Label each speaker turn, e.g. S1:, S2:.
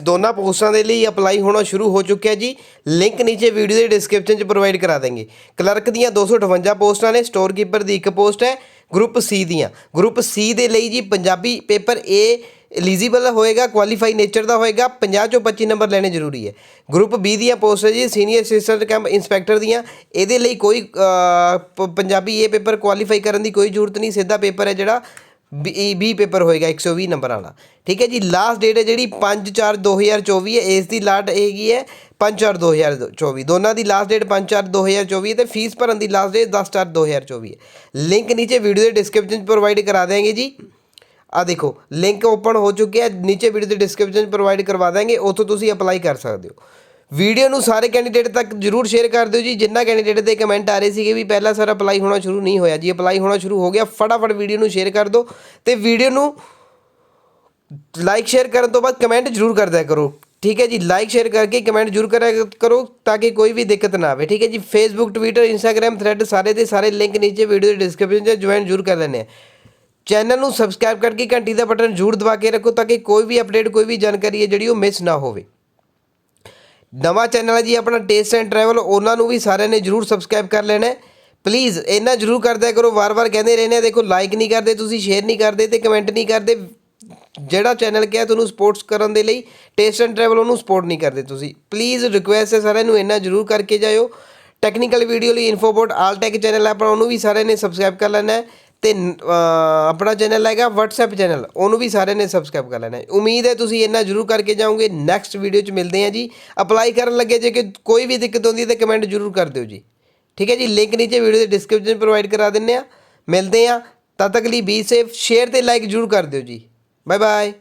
S1: ਦੋਨਾਂ ਪੋਸਟਾਂ ਦੇ ਲਈ ਅਪਲਾਈ ਹੋਣਾ ਸ਼ੁਰੂ ਹੋ ਚੁੱਕਿਆ ਜੀ। ਲਿੰਕ ਨੀਚੇ ਵੀਡੀਓ ਦੇ ਡਿਸਕ੍ਰਿਪਸ਼ਨ 'ਚ ਪ੍ਰੋਵਾਈਡ ਕਰਾ ਦਾਂਗੇ ਕਲਰਕ ਦੀਆਂ 258 ਪੋਸਟਾਂ ਨੇ ਸਟੋਰ ਕੀਪਰ ਦੀ ਇੱਕ ਪੋਸਟ ਹੈ ਗਰੁੱਪ ਸੀ ਦੀਆਂ। ਗਰੁੱਪ ਸੀ ਦੇ ਲਈ ਜੀ ਪੰਜਾਬੀ ਪੇਪਰ ਏ ਐਲੀਜੀਬਲ ਹੋਏਗਾ ਕੁਆਲੀਫਾਈ ਨੇਚਰ ਦਾ ਹੋਏਗਾ 50 ਚੋਂ 25 ਨੰਬਰ ਲੈਣੇ ਜ਼ਰੂਰੀ ਹੈ। ਗਰੁੱਪ ਬੀ ਦੀਆਂ ਪੋਸਟ ਹੈ ਜੀ ਸੀਨੀਅਰ ਅਸਿਸਟੈਂਟ ਕੈਂਪ ਇੰਸਪੈਕਟਰ ਦੀਆਂ। ਇਹਦੇ ਲਈ ਕੋਈ ਪੰਜਾਬੀ ਏ ਪੇਪਰ ਕੁਆਲੀਫਾਈ ਕਰਨ ਦੀ ਕੋਈ ਜ਼ਰੂਰਤ ਨਹੀਂ, ਸਿੱਧਾ ਪੇਪਰ ਹੈ ਜਿਹੜਾ ਬੀ ਬੀ ਪੇਪਰ ਹੋਏਗਾ 120 ਨੰਬਰ ਵਾਲਾ। ਠੀਕ ਹੈ ਜੀ ਲਾਸਟ ਡੇਟ ਹੈ ਜਿਹੜੀ 5/4/2024 ਹੈ, ਇਸ ਦੀ ਲਾਟ ਹੈਗੀ ਹੈ 5/4/2024 ਦੋਨਾਂ ਦੀ ਲਾਸਟ ਡੇਟ 5/4/2024 ਹੈ ਤੇ ਫੀਸ ਭਰਨ ਦੀ ਲਾਸਟ ਡੇਟ 10/4/2024 ਹੈ। ਲਿੰਕ ਨੀਚੇ ਵੀਡੀਓ ਦੇ ਡਿਸਕ੍ਰਿਪਸ਼ਨ 'ਚ ਪ੍ਰੋਵਾਈਡ ਕਰਾ ਦੇਵਾਂਗੇ ਜੀ। ਆ ਦੇਖੋ ਲਿੰਕ ਓਪਨ ਹੋ ਚੁੱਕਿਆ ਹੈ ਨੀਚੇ ਵੀਡੀਓ ਦੇ ਡਿਸਕ੍ਰਿਪਸ਼ਨ 'ਚ ਪ੍ਰੋਵਾਈਡ ਕਰਵਾ ਦਾਂਗੇ ਉੱਥੋਂ ਤੁਸੀਂ ਅਪਲਾਈ ਕਰ ਸਕਦੇ ਹੋ। ਵੀਡੀਓ ਨੂੰ ਸਾਰੇ ਕੈਂਡੀਡੇਟ ਤੱਕ ਜਰੂਰ ਸ਼ੇਅਰ ਕਰ ਦਿਓ ਜੀ। ਜਿੰਨਾ ਕੈਂਡੀਡੇਟ ਦੇ ਕਮੈਂਟ ਆ ਰਹੇ ਸੀਗੇ ਵੀ ਪਹਿਲਾਂ ਸਰ ਅਪਲਾਈ ਹੋਣਾ ਸ਼ੁਰੂ ਨਹੀਂ ਹੋਇਆ ਜੀ। ਅਪਲਾਈ ਹੋਣਾ ਸ਼ੁਰੂ ਹੋ ਗਿਆ। ਫਟਾਫਟ ਵੀਡੀਓ ਨੂੰ ਸ਼ੇਅਰ ਕਰ ਦਿਓ ਤੇ ਵੀਡੀਓ ਨੂੰ ਲਾਈਕ ਸ਼ੇਅਰ ਕਰਨ ਤੋਂ ਬਾਅਦ ਕਮੈਂਟ ਜਰੂਰ ਕਰਦਿਆ ਕਰੋ। ਠੀਕ ਹੈ ਜੀ? ਲਾਈਕ ਸ਼ੇਅਰ ਕਰਕੇ ਕਮੈਂਟ ਜਰੂਰ ਕਰਿਆ ਕਰੋ ਤਾਂ ਕਿ ਕੋਈ ਵੀ ਦਿੱਕਤ ਨਾ ਆਵੇ। ਠੀਕ ਹੈ ਜੀ? ਫੇਸਬੁੱਕ ਟਵਿੱਟਰ ਇੰਸਟਾਗ੍ਰam ਥ੍ਰੈਡ ਸਾਰੇ ਦੇ ਸਾਰੇ ਲਿੰਕ ਨੀਚੇ ਵੀਡੀਓ ਦੇ ਡਿਸਕ੍ਰਿਪਸ਼ਨ 'ਚ ਜੁਆਇਨ ਜਰੂਰ ਕਰ ਲੈਣੇ ਆ ਚੈਨਲ ਨੂੰ ਸਬਸਕ੍ਰਾਈਬ ਕਰਕੇ ਘੰਟੀ ਦਾ ਬਟਨ ਜਰੂਰ ਦਬਾ ਕੇ ਰੱਖੋ ਤਾਂ ਕਿ ਕੋਈ ਵੀ ਅਪਡੇਟ ਕੋਈ ਵੀ ਜਾਣਕਾਰੀ ਹੈ ਜਿਹੜੀ ਉਹ ਮਿਸ ਨਾ ਹੋਵੇ। ਨਵਾਂ ਚੈਨਲ ਹੈ ਜੀ, ਆਪਣਾ ਟੇਸਟ ਐਂਡ ਟਰੈਵਲ ਉਹਨਾਂ ਨੂੰ ਵੀ ਸਾਰਿਆਂ ਨੇ ਜਰੂਰ ਸਬਸਕ੍ਰਾਈਬ ਕਰ ਲੈਣਾ ਪਲੀਜ਼ ਇਹਨਾਂ ਜਰੂਰ ਕਰਦਿਆ ਕਰੋ, ਵਾਰ-ਵਾਰ ਕਹਿੰਦੇ ਰਹਿੰਦੇ ਆ, ਦੇਖੋ ਲਾਈਕ ਨਹੀਂ ਕਰਦੇ, ਤੁਸੀਂ ਸ਼ੇਅਰ ਨਹੀਂ ਕਰਦੇ ਤੇ ਕਮੈਂਟ ਨਹੀਂ ਕਰਦੇ। ਜਿਹੜਾ ਚੈਨਲ ਕਿਹਾ ਤੁਹਾਨੂੰ ਸਪੋਰਟਸ ਕਰਨ ਦੇ ਲਈ ਟੇਸਟ ਐਂਡ ਟਰੈਵਲ ਉਹਨੂੰ ਸਪੋਰਟ ਨਹੀਂ ਕਰਦੇ ਤੁਸੀਂ। ਪਲੀਜ਼ ਰਿਕੁਐਸਟ ਹੈ ਸਾਰਿਆਂ ਨੂੰ ਇੰਨਾ ਜਰੂਰ ਕਰਕੇ ਜਾਇਓ। ਟੈਕਨੀਕਲ ਵੀਡੀਓ ਲਈ ਇਨਫੋਬੋਟ ਆਲ ਟੈਕ ਚੈਨਲ ਹੈ, ਆਪਣਾ ਉਹਨੂੰ ਵੀ ਸਾਰਿਆਂ ਨੇ ਸਬਸਕ੍ਰਾਈਬ ਕਰ ਲੈਣਾ ਹੈ। ਤੇ ਆਪਣਾ ਚੈਨਲ ਹੈਗਾ WhatsApp ਚੈਨਲ ਉਹਨੂੰ ਵੀ ਸਾਰਿਆਂ ਨੇ ਸਬਸਕ੍ਰਾਈਬ ਕਰ ਲੈਣਾ ਹੈ। ਉਮੀਦ ਹੈ ਤੁਸੀਂ ਇੰਨਾ ਜਰੂਰ ਕਰਕੇ ਜਾਓਗੇ। ਨੈਕਸਟ ਵੀਡੀਓ 'ਚ ਮਿਲਦੇ ਹਾਂ ਜੀ। ਅਪਲਾਈ ਕਰਨ ਲੱਗੇ ਜੇ ਕਿ ਕੋਈ ਵੀ ਦਿੱਕਤ ਹੁੰਦੀ ਹੈ ਤਾਂ ਕਮੈਂਟ ਜਰੂਰ ਕਰ ਦਿਓ ਜੀ। ਠੀਕ ਹੈ ਜੀ? ਲਿੰਕ ਨੀਚੇ ਵੀਡੀਓ ਦੇ ਡਿਸਕ੍ਰਿਪਸ਼ਨ ਪ੍ਰੋਵਾਈਡ ਕਰਾ ਦਿੰਨੇ ਆ ਮਿਲਦੇ ਆ ਤਦ ਤੱਕ ਲਈ ਬੀ ਸੇਫ ਸ਼ੇਅਰ ਤੇ ਲਾਈਕ ਜਰੂਰ ਕਰ ਦਿਓ ਜੀ। Bye bye